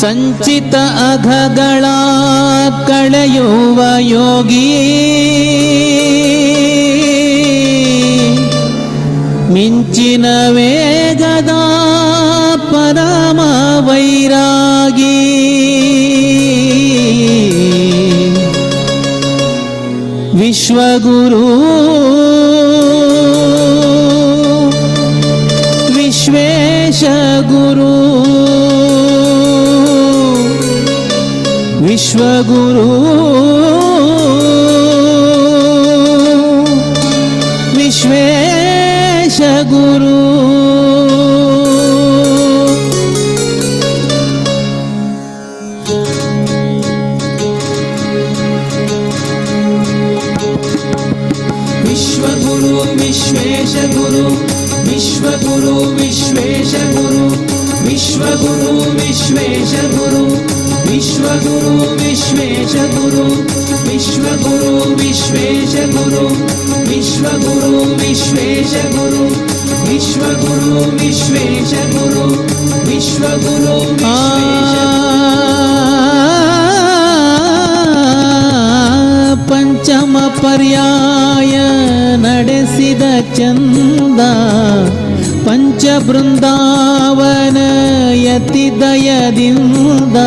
ಸಂಚಿತ ಅಘಗಳ ಕಳೆಯುವ ಯೋಗಿ. ಮಿಂಚಿನ ವೇಗದ ಪರಮ ವೈರಾಗಿ. ವಿಶ್ವಗುರು. ವಿಶ್ವೇಶ ಗುರು. विश्वगुरु। विश्वेशगुरु। विश्वगुरु विश्वेश गुरु विश्वगुरु विश्वेश गुरु विश्वगुरु विश्वेश गुरु विश्वगुरु विश्वेश गुरु विश्वगुरु विश्वेश गुरु विश्वगुरु विश्वेश गुरु विश्वगुरु विश्वेश गुरु विश्वगुरु ಆ ಪಂಚಮ ಪರ್ಯಾಯ ನಡೆಸಿದ ಚಂದ ಪಂಚ ಬೃಂದಾವನ ಯತಿ ದಯದಿಂದ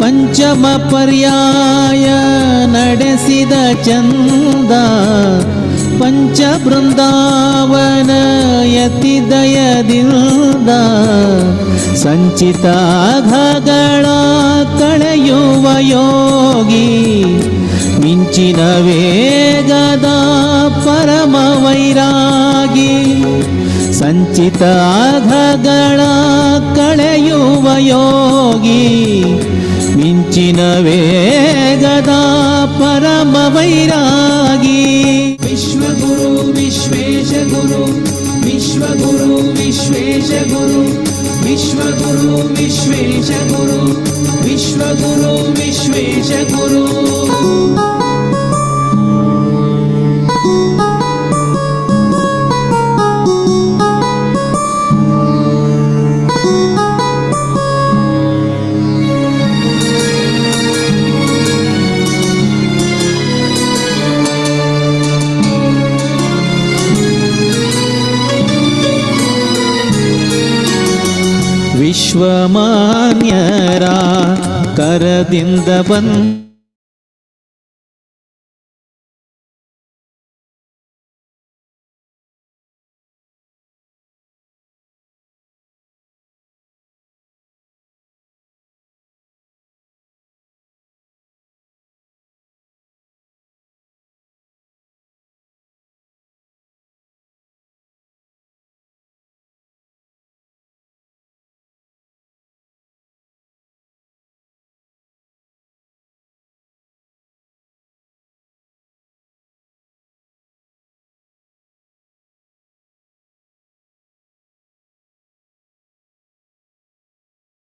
ಪಂಚಮ ಪರ್ಯಾಯ ನಡೆಸಿದ ಚಂದ ಪಂಚ ಬೃಂದಾವನ ಯತಿ ದಯದಿಂದ ಸಂಚಿತ ಘಗಳ ಕಳೆಯುವ ಯೋಗಿ ಮಿಂಚಿನ ವೇಗದ ಪರಮ ವೈರಾಗಿ ಸಂಚಿತ ಅಘಗಳ ಕಳೆಯುವ ಯೋಗಿ ಮಿಂಚಿನ ವೇಗದ ಪರಮ ವೈರಾಗಿ ವಿಶ್ವಗುರು ವಿಶ್ವೇಶ ಗುರು ವಿಶ್ವಗುರು ವಿಶ್ವೇಶ ಗುರು ವಿಶ್ವಗುರು ವಿಶ್ವೇಶ ಗುರು ವಿಶ್ವಗುರು ವಿಶ್ವೇಶ ಗುರು ವಿಶ್ವಮಾನ್ಯರ ಕರದಿಂದ ಬಂದ